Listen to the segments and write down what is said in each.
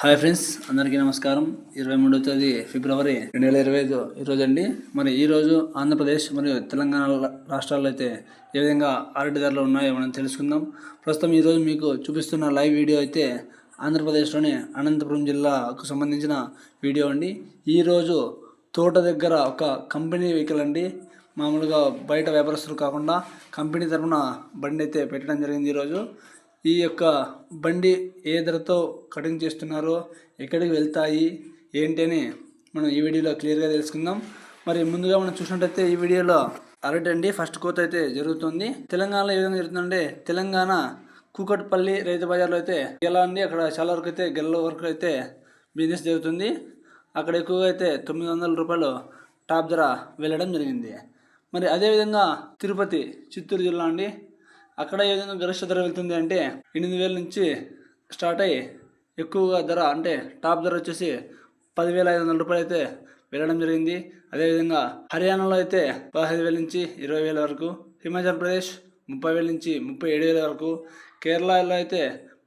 Hi friends అందరికీ నమస్కారం. ఇరవై మూడవ తేదీ ఫిబ్రవరి రెండు వేల ఇరవై ఐదు ఈరోజు అండి మరి ఈరోజు ఆంధ్రప్రదేశ్ మరియు తెలంగాణ రాష్ట్రాల్లో అయితే ఏ విధంగా అరటి ధరలు ఉన్నాయో మనం తెలుసుకుందాం. ప్రస్తుతం ఈరోజు మీకు చూపిస్తున్న లైవ్ వీడియో అయితే ఆంధ్రప్రదేశ్లోని అనంతపురం జిల్లాకు సంబంధించిన వీడియో అండి. ఈరోజు తోట దగ్గర ఒక కంపెనీ వెహికల్ అండి. మామూలుగా బయట వ్యాపారస్తులు కాకుండా కంపెనీ తరఫున బండి అయితే పెట్టడం జరిగింది ఈరోజు ఈ యొక్క బండి ఏ ధరతో కటింగ్ చేస్తున్నారో ఎక్కడికి వెళ్తాయి ఏంటి అని మనం ఈ వీడియోలో క్లియర్గా తెలుసుకుందాం. మరి ముందుగా మనం చూసినట్టయితే ఈ వీడియోలో అరటి అండి. ఫస్ట్ కోత అయితే జరుగుతుంది. తెలంగాణలో ఏ విధంగా జరుగుతుందంటే తెలంగాణ కూకట్పల్లి రైతు బజార్లో అయితే గెల అండి. అక్కడ చాలా వరకు అయితే గెల వరకు అయితే బిజినెస్ జరుగుతుంది. అక్కడ ఎక్కువగా అయితే తొమ్మిది వందల రూపాయలు టాప్ ధర వెళ్ళడం జరిగింది. మరి అదేవిధంగా తిరుపతి చిత్తూరు జిల్లా అండి. అక్కడ ఏ విధంగా గరిష్ట ధర వెళ్తుంది అంటే ఎనిమిది వేల నుంచి స్టార్ట్ అయ్యి ఎక్కువగా ధర అంటే టాప్ ధర వచ్చేసి పదివేల ఐదు వందల రూపాయలు అయితే వెళ్ళడం జరిగింది. అదేవిధంగా హర్యానాలో అయితే పదహైదు వేల నుంచి ఇరవై వేల వరకు హిమాచల్ ప్రదేశ్ ముప్పై వేల నుంచి ముప్పై ఏడు వేల వరకు కేరళలో అయితే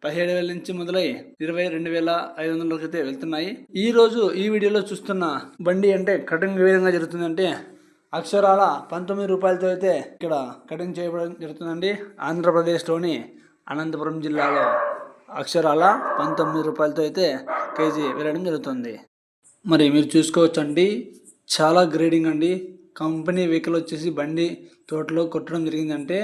పదిహేడు వేల నుంచి మొదలై ఇరవై రెండు వేల ఐదు వందల వరకు అయితే వెళ్తున్నాయి. ఈ రోజు ఈ వీడియోలో చూస్తున్న బండి అంటే కటింగ్ ఏ విధంగా జరుగుతుందంటే అక్షరాల పంతొమ్మిది రూపాయలతో అయితే ఇక్కడ కటింగ్ చేయడం జరుగుతుందండి. ఆంధ్రప్రదేశ్లోని అనంతపురం జిల్లాలో అక్షరాల పంతొమ్మిది రూపాయలతో అయితే కేజీ వెళ్ళడం జరుగుతుంది. మరి మీరు చూసుకోవచ్చండి. చాలా గ్రేడింగ్ అండి. కంపెనీ వెహికల్ వచ్చేసి బండి తోటలో కొట్టడం జరిగిందంటే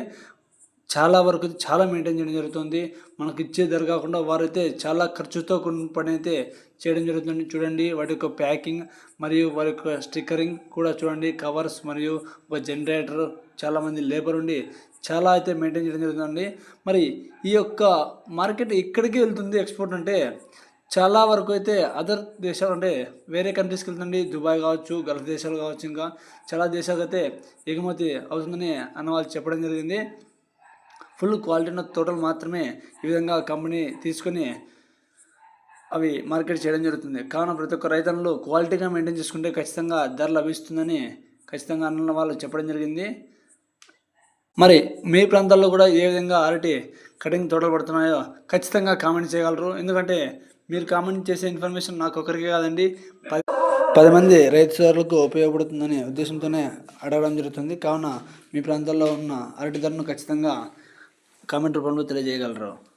చాలా వరకు అయితే చాలా మెయింటైన్ చేయడం జరుగుతుంది. మనకి ఇచ్చే ధర కాకుండా వారైతే చాలా ఖర్చుతో పని అయితే చేయడం జరుగుతుంది. చూడండి వాటి యొక్క ప్యాకింగ్ మరియు వారి యొక్క స్టిక్కరింగ్ కూడా చూడండి. కవర్స్ మరియు ఒక జనరేటర్ చాలామంది లేబర్ ఉండి చాలా అయితే మెయింటైన్ చేయడం జరుగుతుందండి మరి ఈ యొక్క మార్కెట్ ఎక్కడికి వెళ్తుంది ఎక్స్పోర్ట్ అంటే చాలా వరకు అయితే అదర్ దేశాలు అంటే వేరే కంట్రీస్కి వెళ్తుంది. దుబాయ్ కావచ్చు గల్ఫ్ దేశాలు కావచ్చు ఇంకా చాలా దేశాలకు అయితే ఎగుమతి అవుతుందని అన్న వాళ్ళు చెప్పడం జరిగింది. ఫుల్ క్వాలిటీ ఉన్న తోటలు మాత్రమే ఈ విధంగా కంపెనీ తీసుకొని అవి మార్కెట్ చేయడం జరుగుతుంది. కావున ప్రతి ఒక్క రైతన్నులు క్వాలిటీగా మెయింటైన్ చేసుకుంటే ఖచ్చితంగా ధర లభిస్తుందని ఖచ్చితంగా అన్న వాళ్ళు చెప్పడం జరిగింది. మరి మీ ప్రాంతాల్లో కూడా ఏ విధంగా అరటి కటింగ్ తోటలు పడుతున్నాయో ఖచ్చితంగా కామెంట్ చేయగలరు. ఎందుకంటే మీరు కామెంట్ చేసే ఇన్ఫర్మేషన్ నాకు ఒకరికే కాదండి. పది పది మంది రైతు సోదరులకు ఉపయోగపడుతుందనే ఉద్దేశంతోనే అడగడం జరుగుతుంది. కావున మీ ప్రాంతాల్లో ఉన్న అరటి ధరను ఖచ్చితంగా కామెంట్ రూపంలో తెలియజేయగలరు.